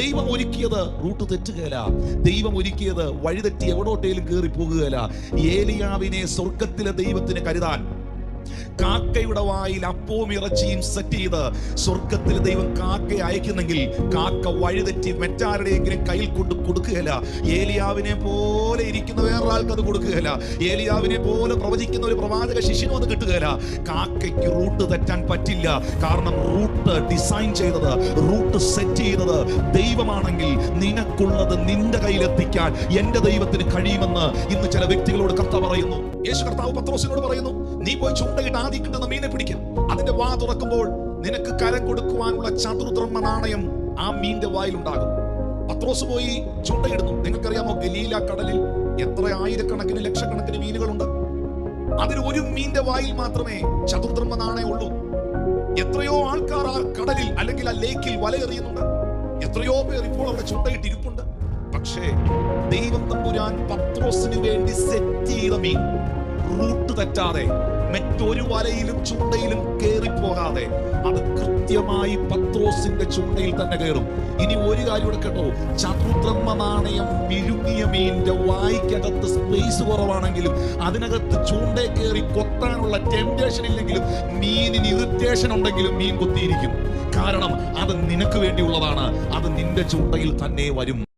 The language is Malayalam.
ദൈവം ഒരുക്കിയത് റൂട്ട് തെറ്റുകയല്ല ദൈവം ഒരുക്കിയത് വഴിതെറ്റി എവിടോട്ടേലും കയറി പോകുകയല്ല ഏലിയാവിനെ സ്വർഗത്തിലെ ദൈവത്തിന് കരുതാൻ കാക്കയുടെ വായിൽ അപ്പവും ഇറച്ചിയും സെറ്റ് ചെയ്ത് സ്വർഗത്തിൽ ദൈവം കാക്കയെ അയക്കുന്നെങ്കിൽ കാക്ക വഴിതെറ്റി മറ്റാരുടെയെങ്കിലും കയ്യിൽ കൊണ്ട് കൊടുക്കുകയില്ല. ഏലിയാവിനെ പോലെ ഇരിക്കുന്ന വേറൊരാൾക്ക് അത് കൊടുക്കുകയില്ല. ഏലിയാവിനെ പോലെ പ്രവചിക്കുന്ന ഒരു പ്രവാചക ശിഷ്യനും അത് കിട്ടുകയില്ല. കാക്കയ്ക്ക് റൂട്ട് തെറ്റാൻ പറ്റില്ല. കാരണം റൂട്ട് ഡിസൈൻ ചെയ്തത് റൂട്ട് സെറ്റ് ചെയ്തത് ദൈവമാണെങ്കിൽ നിനക്കുള്ളത് നിന്റെ കയ്യിലെത്തിക്കാൻ എന്റെ ദൈവത്തിന് കഴിയുമെന്ന് ഇന്ന് ചില വ്യക്തികളോട് കർത്താവ് പറയുന്നു. യേശു കർത്താവ് പത്രോസിനോട് പറയുന്നു നീ പോയി ചൂണ്ടയിട്ട് ആദ്യം കിട്ടുന്ന മീനെ പിടിക്കാം. അതിന്റെ വാ തുറക്കുമ്പോൾ നിനക്ക് കരം കൊടുക്കുവാനുള്ള ചതുർദ്രഹ്മ നാണയം ആ മീന്റെ വായിലുണ്ടാകും. പത്രോസ് പോയി ചൂണ്ടയിടുന്നു. നിങ്ങൾക്കറിയാമോ ഗലീല കടലിൽ എത്ര ആയിരക്കണക്കിന് ലക്ഷക്കണക്കിന് മീനുകളുണ്ട്? അതിൽ ഒരു മീന്റെ വായിൽ മാത്രമേ ചതുർദ്രഹ്മ നാണയം ഉള്ളൂ. എത്രയോ ആൾക്കാർ ആ കടലിൽ അല്ലെങ്കിൽ ആ ലേക്കിൽ വലയെറിയുന്നുണ്ട് എത്രയോ പേർ ഇപ്പോൾ അവിടെ ചുണ്ടയിട്ട് ഇരിപ്പുണ്ട്. പക്ഷേ ദൈവം തമ്പുരാൻ പത്രോസിന് വേണ്ടി സെറ്റ് ചെയ്ത മീൻ റൂട്ട് തെറ്റാതെ മറ്റൊരു വലയിലും ചൂണ്ടയിലും കേറിപ്പോകാതെ അത് കൃത്യമായി പത്രോസിന്റെ ചൂണ്ടയിൽ തന്നെ കയറും ഇനി ഒരു കാര്യം ഇവിടെ കേട്ടോ. ചതുർദ്രഹ്മ നാണയം വിഴുങ്ങിയ മീനിന്റെ വായിക്കകത്ത് സ്പേസ് കുറവാണെങ്കിലും അതിനകത്ത് ചൂണ്ടേ കയറി കൊത്താനുള്ള ടെംപ്റ്റേഷൻ ഇല്ലെങ്കിലും മീനിന് ഇറിറ്റേഷൻ ഉണ്ടെങ്കിലും മീൻ കൊത്തിയിരിക്കും. കാരണം അത് നിനക്ക് വേണ്ടിയുള്ളതാണ്. അത് നിന്റെ ചൂണ്ടയിൽ തന്നെ വരും.